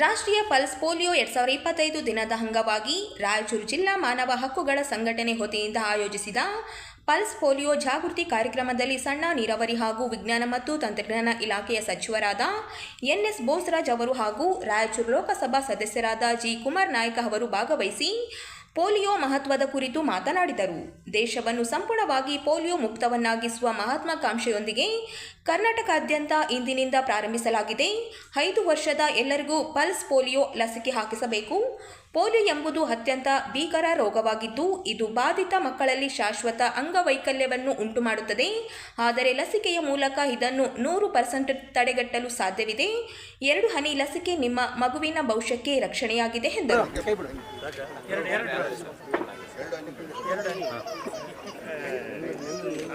ರಾಷ್ಟ್ರೀಯ pulse polio ಎರಡ್ ಸಾವಿರದ ಇಪ್ಪತ್ತೈದು ದಿನದ ಅಂಗವಾಗಿ ರಾಯಚೂರು ಜಿಲ್ಲಾ ಮಾನವ ಹಕ್ಕುಗಳ ಸಂಘಟನೆ ಹೊತೆಯಿಂದ ಆಯೋಜಿಸಿದ ಪಲ್ಸ್ ಪೋಲಿಯೋ ಜಾಗೃತಿ ಕಾರ್ಯಕ್ರಮದಲ್ಲಿ ಸಣ್ಣ ನೀರಾವರಿ ಹಾಗೂ ವಿಜ್ಞಾನ ಮತ್ತು ತಂತ್ರಜ್ಞಾನ ಇಲಾಖೆಯ ಸಚಿವರಾದ ಎನ್ಎಸ್ ಬೋಸ್ರಾಜ್ ಅವರು ಹಾಗೂ ರಾಯಚೂರು ಲೋಕಸಭಾ ಸದಸ್ಯರಾದ ಜಿ ಕುಮಾರ್ ನಾಯ್ಕ ಅವರು ಭಾಗವಹಿಸಿ ಪೋಲಿಯೋ ಮಹತ್ವದ ಕುರಿತು ಮಾತನಾಡಿದರು. ದೇಶವನ್ನು ಸಂಪೂರ್ಣವಾಗಿ ಪೋಲಿಯೋ ಮುಕ್ತವನ್ನಾಗಿಸುವ ಮಹತ್ವಾಕಾಂಕ್ಷೆಯೊಂದಿಗೆ ಕರ್ನಾಟಕಾದ್ಯಂತ ಇಂದಿನಿಂದ ಪ್ರಾರಂಭಿಸಲಾಗಿದೆ. ಐದು ವರ್ಷದ ಎಲ್ಲರಿಗೂ ಪಲ್ಸ್ ಪೋಲಿಯೋ ಲಸಿಕೆ ಹಾಕಿಸಬೇಕು. ಪೋಲಿಯೋ ಎಂಬುದು ಅತ್ಯಂತ ಭೀಕರ ರೋಗವಾಗಿದ್ದು, ಇದು ಬಾಧಿತ ಮಕ್ಕಳಲ್ಲಿ ಶಾಶ್ವತ ಅಂಗವೈಕಲ್ಯವನ್ನು ಉಂಟುಮಾಡುತ್ತದೆ. ಆದರೆ ಲಸಿಕೆಯ ಮೂಲಕ ಇದನ್ನು ನೂರು ಪರ್ಸೆಂಟ್ ತಡೆಗಟ್ಟಲು ಸಾಧ್ಯವಿದೆ. ಎರಡು ಹನಿ ಲಸಿಕೆ ನಿಮ್ಮ ಮಗುವಿನ ಭವಿಷ್ಯಕ್ಕೆ ರಕ್ಷಣೆಯಾಗಿದೆ ಎಂದರು.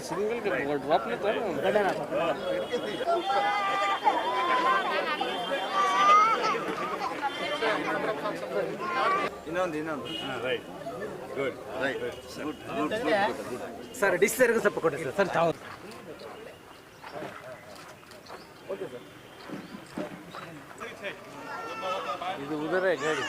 ಸಿಂಗಲ್ ಡ್ರಾಪ್ ಇನ್ನೊಂದು ಇನ್ನೊಂದು ಸರ್ ಡಿಸ್ ಸರ್ಗೂ ಸ್ವಲ್ಪ ಕೊಡಿ ಸರ್ ಸರ್ ತಾವು ಇದು ಉದರ ಗಾಡಿ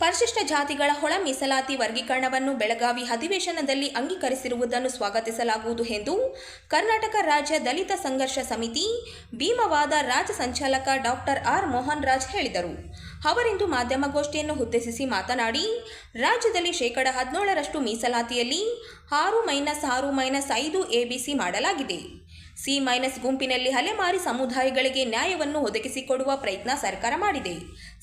ಪರಿಶಿಷ್ಟ ಜಾತಿಗಳ ಹೊಳ ಮೀಸಲಾತಿ ವರ್ಗೀಕರಣವನ್ನು ಬೆಳಗಾವಿ ಅಧಿವೇಶನದಲ್ಲಿ ಅಂಗೀಕರಿಸಿರುವುದನ್ನು ಸ್ವಾಗತಿಸಲಾಗುವುದು ಎಂದು ಕರ್ನಾಟಕ ರಾಜ್ಯ ದಲಿತ ಸಂಘರ್ಷ ಸಮಿತಿ ಭೀಮವಾದ ರಾಜ್ಯ ಸಂಚಾಲಕ ಡಾಕ್ಟರ್ ಆರ್ ಮೋಹನ್ ರಾಜ್ ಹೇಳಿದರು. ಅವರಿಂದು ಮಾಧ್ಯಮಗೋಷ್ಠಿಯನ್ನು ಉದ್ದೇಶಿಸಿ ಮಾತನಾಡಿ, ರಾಜ್ಯದಲ್ಲಿ ಶೇಕಡ ಹದಿನೇಳರಷ್ಟು ಮೀಸಲಾತಿಯಲ್ಲಿ ಆರು ಮೈನಸ್ ಆರು ಮೈನಸ್ ಐದು ಎಬಿಸಿ ಮಾಡಲಾಗಿದೆ. ಸಿ ಮೈನಸ್ ಗುಂಪಿನಲ್ಲಿ ಅಲೆಮಾರಿ ಸಮುದಾಯಗಳಿಗೆ ನ್ಯಾಯವನ್ನು ಒದಗಿಸಿಕೊಡುವ ಪ್ರಯತ್ನ ಸರ್ಕಾರ ಮಾಡಿದೆ.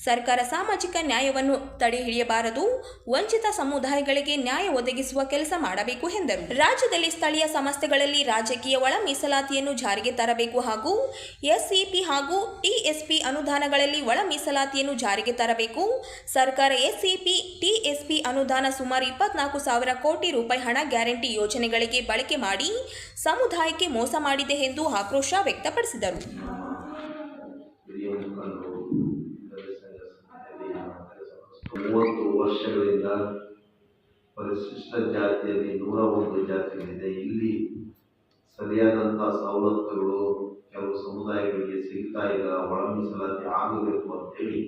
ಸರ್ಕಾರ ಸಾಮಾಜಿಕ ನ್ಯಾಯವನ್ನು ತಡೆ ಹಿಡಿಯಬಾರದು ವಂಚಿತ ಸಮುದಾಯಗಳಿಗೆ ನ್ಯಾಯ ಒದಗಿಸುವ ಕೆಲಸ ಮಾಡಬೇಕು ಎಂದರು. ರಾಜ್ಯದಲ್ಲಿ ಸ್ಥಳೀಯ ಸಂಸ್ಥೆಗಳಲ್ಲಿ ರಾಜಕೀಯ ಒಳ ಮೀಸಲಾತಿಯನ್ನು ಜಾರಿಗೆ ತರಬೇಕು ಹಾಗೂ ಎಸ್ಇಪಿ ಹಾಗೂ ಟಿಎಸ್ಪಿ ಅನುದಾನಗಳಲ್ಲಿ ಒಳ ಮೀಸಲಾತಿಯನ್ನು ಜಾರಿಗೆ ತರಬೇಕು. ಸರ್ಕಾರ ಎಸ್ಇಪಿ, ಟಿಎಸ್ಪಿ ಅನುದಾನ ಸುಮಾರು ಇಪ್ಪತ್ನಾಲ್ಕು ಸಾವಿರ ಕೋಟಿ ರೂಪಾಯಿ ಹಣ ಗ್ಯಾರಂಟಿ ಯೋಜನೆಗಳಿಗೆ ಬಳಕೆ ಮಾಡಿ ಸಮುದಾಯಕ್ಕೆ ಮೋಸ ಮಾಡಿದೆ ಎಂದು ಆಕ್ರೋಶ ವ್ಯಕ್ತಪಡಿಸಿದರು. ಮೂವತ್ತು ವರ್ಷಗಳಿಂದ ಪರಿಶಿಷ್ಟ ಜಾತಿಯಲ್ಲಿ ನೂರ ಒಂದು ಜಾತಿಗಳಿದೆ. ಇಲ್ಲಿ ಸರಿಯಾದಂಥ ಸವಲತ್ತುಗಳು ಕೆಲವು ಸಮುದಾಯಗಳಿಗೆ ಸಿಗ್ತಾ ಇಲ್ಲ. ಒಳ ಮೀಸಲಾತಿ ಆಗಬೇಕು ಅಂತೇಳಿ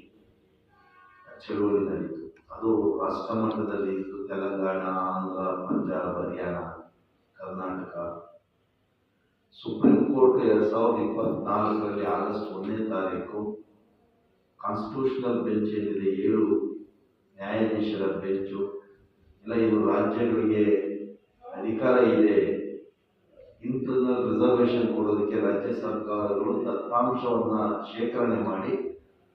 ಚಳುವಳಿ ನಡೀತು ಅದು ರಾಷ್ಟ್ರ ಮಟ್ಟದಲ್ಲಿ ಇತ್ತು ತೆಲಂಗಾಣ, ಆಂಧ್ರ, ಪಂಜಾಬ್, ಹರಿಯಾಣ, ಕರ್ನಾಟಕ ಸುಪ್ರೀಂ ಕೋರ್ಟ್ ಎರಡ್ ಸಾವಿರದ ಇಪ್ಪತ್ನಾಲ್ಕರಲ್ಲಿ ಆಗಸ್ಟ್ ಒಂದನೇ ತಾರೀಕು ಕಾನ್ಸ್ಟಿಟ್ಯೂಷನಲ್ ಬೆಂಚ್ ಏನಿದೆ, ಏಳು ನ್ಯಾಯಾಧೀಶರ ಬೆಂಚು ಇಲ್ಲ ಇದು ರಾಜ್ಯಗಳಿಗೆ ಅಧಿಕಾರ ಇದೆ. ಇಂಟರ್ನಲ್ ರಿಸರ್ವೇಶನ್ ಕೊಡೋದಕ್ಕೆ ರಾಜ್ಯ ಸರ್ಕಾರಗಳು ದತ್ತಾಂಶವನ್ನ ಶೇಖರಣೆ ಮಾಡಿ,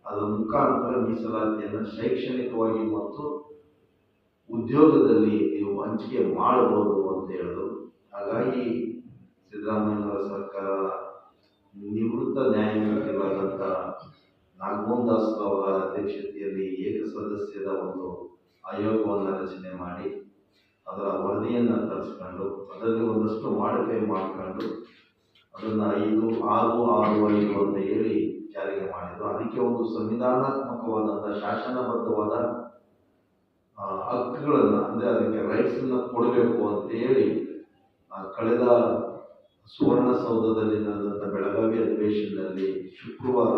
ಅದರ ಮುಖಾಂತರ ಮೀಸಲಾತಿಯನ್ನು ಶೈಕ್ಷಣಿಕವಾಗಿ ಮತ್ತು ಉದ್ಯೋಗದಲ್ಲಿ ನೀವು ಹಂಚಿಕೆ ಮಾಡಬಹುದು ಅಂತ ಹೇಳಿದ್ರು. ಹಾಗಾಗಿ ಸಿದ್ದರಾಮಯ್ಯನವರ ಸರ್ಕಾರ ನಿವೃತ್ತ ನ್ಯಾಯಮೂರ್ತಿಗಳಾದಂಥ ನಾಗಮೋಹನ್ ದಾಸ್ ಅವರ ಅಧ್ಯಕ್ಷತೆಯಲ್ಲಿ ಏಕ ಸದಸ್ಯದ ಒಂದು ಆಯೋಗವನ್ನು ರಚನೆ ಮಾಡಿ, ಅದರ ವರದಿಯನ್ನು ತರಿಸ್ಕೊಂಡು, ಅದರಲ್ಲಿ ಒಂದಷ್ಟು ಮಾಡಿಫೈ ಮಾಡಿಕೊಂಡು, ಅದನ್ನು ಐದು, ಆರು ಆರು, ಐದು ಅಂತ ಹೇಳಿ ಜಾರಿಗೆ ಮಾಡಿದರು. ಅದಕ್ಕೆ ಒಂದು ಸಂವಿಧಾನಾತ್ಮಕವಾದಂಥ ಶಾಸನಬದ್ಧವಾದ ಹಕ್ಕುಗಳನ್ನು, ಅಂದರೆ ಅದಕ್ಕೆ ರೈಟ್ಸನ್ನು ಕೊಡಬೇಕು ಅಂತ ಹೇಳಿ ಕಳೆದ ಸುವರ್ಣಸೌಧದಲ್ಲಿ ನಡೆದಂಥ ಬೆಳಗಾವಿ ಅಧಿವೇಶನದಲ್ಲಿ ಶುಕ್ರವಾರ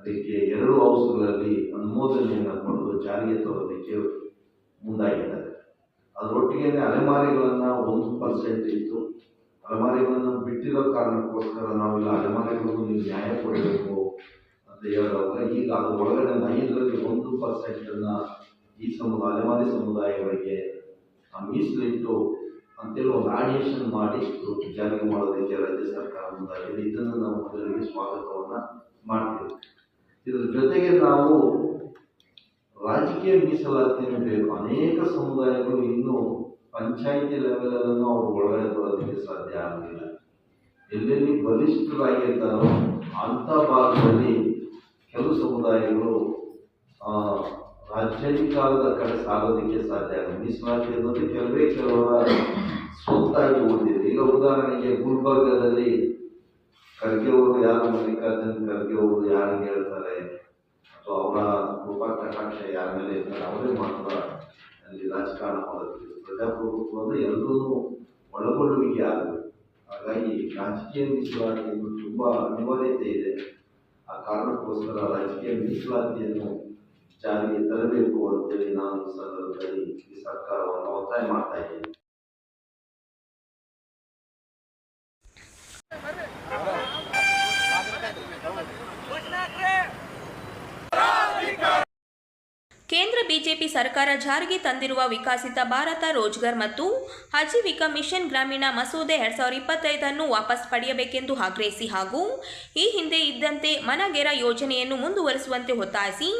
ಅದಕ್ಕೆ ಎರಡು ಹೌಸ್ಗಳಲ್ಲಿ ಅನುಮೋದನೆಯನ್ನು ಪಡೆದು ಜಾರಿಗೆ ತರೋದಕ್ಕೆ ಮುಂದಾಗಿದ್ದಾರೆ. ಅದರೊಟ್ಟಿಗೆ ಅಲೆಮಾರಿಗಳನ್ನು ಒಂದು ಪರ್ಸೆಂಟ್ ಇತ್ತು. ಅಲೆಮಾರಿಗಳನ್ನು ಬಿಟ್ಟಿರೋ ಕಾರಣಕ್ಕೋಸ್ಕರ ನಾವೆಲ್ಲ ಅಲೆಮಾರಿಗಳಿಗೂ ನೀವು ನ್ಯಾಯ ಕೊಡಬೇಕು ಅಂತ ಹೇಳಿದಾಗ ಈಗ ಅದು ಒಳಗಡೆ ಐದರಲ್ಲಿ ಒಂದು ಪರ್ಸೆಂಟನ್ನು ಈ ಸಮುದಾಯ, ಅಲೆಮಾರಿ ಸಮುದಾಯಗಳಿಗೆ ಮೀಸಲಿಟ್ಟು ಅಂತೇಳಿ ಒಂದು ಆಡಿಯೇಷನ್ ಮಾಡಿ ಜಾರಿಗೆ ಮಾಡೋದಕ್ಕೆ ರಾಜ್ಯ ಸರ್ಕಾರ ಮುಂದಾಗಿದೆ. ಇದನ್ನು ನಾವು ಮೊದಲಿಗೆ ಸ್ವಾಗತವನ್ನು ಮಾಡ್ತೇವೆ. ಇದರ ಜೊತೆಗೆ ನಾವು ರಾಜಕೀಯ ಮೀಸಲಾತಿಯನ್ನು ಬೇಕು. ಅನೇಕ ಸಮುದಾಯಗಳು ಇನ್ನೂ ಪಂಚಾಯಿತಿ ಲೆವೆಲ್ ಅನ್ನು ಅವರು ಒಳಗಡೆ ಬರೋದಕ್ಕೆ ಸಾಧ್ಯ ಆಗಲಿಲ್ಲ. ಎಲ್ಲೆಲ್ಲಿ ಬಲಿಷ್ಠರಾಗಿರ್ತಾರೋ ಅಂಥ ಭಾಗದಲ್ಲಿ ಕೆಲವು ಸಮುದಾಯಗಳು ರಾಜ್ಯಾಧಿಕಾರದ ಕಡೆ ಸಾಗೋದಕ್ಕೆ ಸಾಧ್ಯ ಆಗುತ್ತೆ ಮೀಸಲಾತಿ ಅನ್ನೋದು ಕೆಲವೇ ಕೆಲವರ ಸ್ವತ್ತಾಗಿ ಉಳಿದಿದೆ ಈಗ ಉದಾಹರಣೆಗೆ ಗುಲ್ಬರ್ಗದಲ್ಲಿ ಖರ್ಗೆ ಅವರು ಯಾರು ಮಲ್ಲಿಕಾರ್ಜುನ್ ಖರ್ಗೆ ಅವರು ಯಾರು ಹೇಳ್ತಾರೆ? ಅಥವಾ ಅವರ ಕೃಪಾ ಕಟಾಕ್ಷ ಯಾರ ಮೇಲೆ ಇರ್ತಾರೆ? ಅವರೇ ಮಾತ್ರ ಅಲ್ಲಿ ರಾಜಕಾರಣ ಮಾಡೋದಕ್ಕೆ ಪ್ರಜಾಪ್ರಭುತ್ವ ಅಂದರೆ ಎಲ್ಲರೂ ಒಳಗೊಳ್ಳುವಿಕೆ ಆಗಬೇಕು. ಹಾಗಾಗಿ ರಾಜಕೀಯ ಮೀಸಲಾತಿಯನ್ನು ತುಂಬ ಅನಿವಾರ್ಯತೆ ಇದೆ. ಆ ಕಾರಣಕ್ಕೋಸ್ಕರ ರಾಜಕೀಯ ಮೀಸಲಾತಿಯನ್ನು ಜಾರಿಗೆ ತರಬೇಕು ಅಂತೇಳಿ ನಾನು ಈ ಸಂದರ್ಭದಲ್ಲಿ ಸರ್ಕಾರವನ್ನು ಒತ್ತಾಯ ಮಾಡ್ತಾ ಇದ್ದೀನಿ. ಬಿಜೆಪಿ ಸರ್ಕಾರ ಜಾರಿಗೆ ತಂದಿರುವ ವಿಕಸಿತ ಭಾರತ ರೋಜ್ಗರ್ ಮತ್ತು ಆಜೀವಿಕ ಮಿಷನ್ ಗ್ರಾಮೀಣ ಮಸೂದೆ ಎರಡ್ ಸಾವಿರದ ಇಪ್ಪತ್ತೈದನ್ನು ವಾಪಸ್ ಪಡೆಯಬೇಕೆಂದು ಆಗ್ರಹಿಸಿ ಹಾಗೂ ಈ ಹಿಂದೆ ಇದ್ದಂತೆ ಮನಗೆರ ಯೋಜನೆಯನ್ನು ಮುಂದುವರಿಸುವಂತೆ ಒತ್ತಾಯಿಸಿ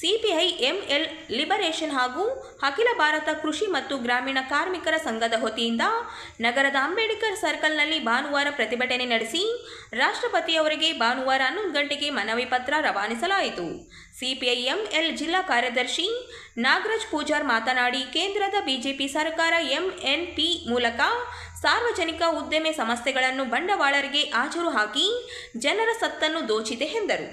ಸಿಪಿಐ ಎಂಎಲ್ ಲಿಬರೇಷನ್ ಹಾಗೂ ಅಖಿಲ ಭಾರತ ಕೃಷಿ ಮತ್ತು ಗ್ರಾಮೀಣ ಕಾರ್ಮಿಕರ ಸಂಘದ ವತಿಯಿಂದ ನಗರದ ಅಂಬೇಡ್ಕರ್ ಸರ್ಕಲ್ನಲ್ಲಿ ಭಾನುವಾರ ಪ್ರತಿಭಟನೆ ನಡೆಸಿ ರಾಷ್ಟ್ರಪತಿಯವರಿಗೆ ಭಾನುವಾರ ಹನ್ನೊಂದು ಗಂಟೆಗೆ ಮನವಿ ಪತ್ರ ರವಾನಿಸಲಾಯಿತು. ಸಿಪಿಐಎಂಎಲ್ ಜಿಲ್ಲಾ ಕಾರ್ಯದರ್ಶಿ ನಾಗರಾಜ್ ಪೂಜಾರ್ ಮಾತನಾಡಿ, ಕೇಂದ್ರದ ಬಿಜೆಪಿ ಸರ್ಕಾರ ಎಂಎನ್ಪಿ ಮೂಲಕ ಸಾರ್ವಜನಿಕ ಉದ್ದಿಮೆ ಸಂಸ್ಥೆಗಳನ್ನು ಬಂಡವಾಳರಿಗೆ ಹಾಜರು ಹಾಕಿ ಜನರ ಸತ್ತನ್ನು ದೋಚಿದೆ ಎಂದರು.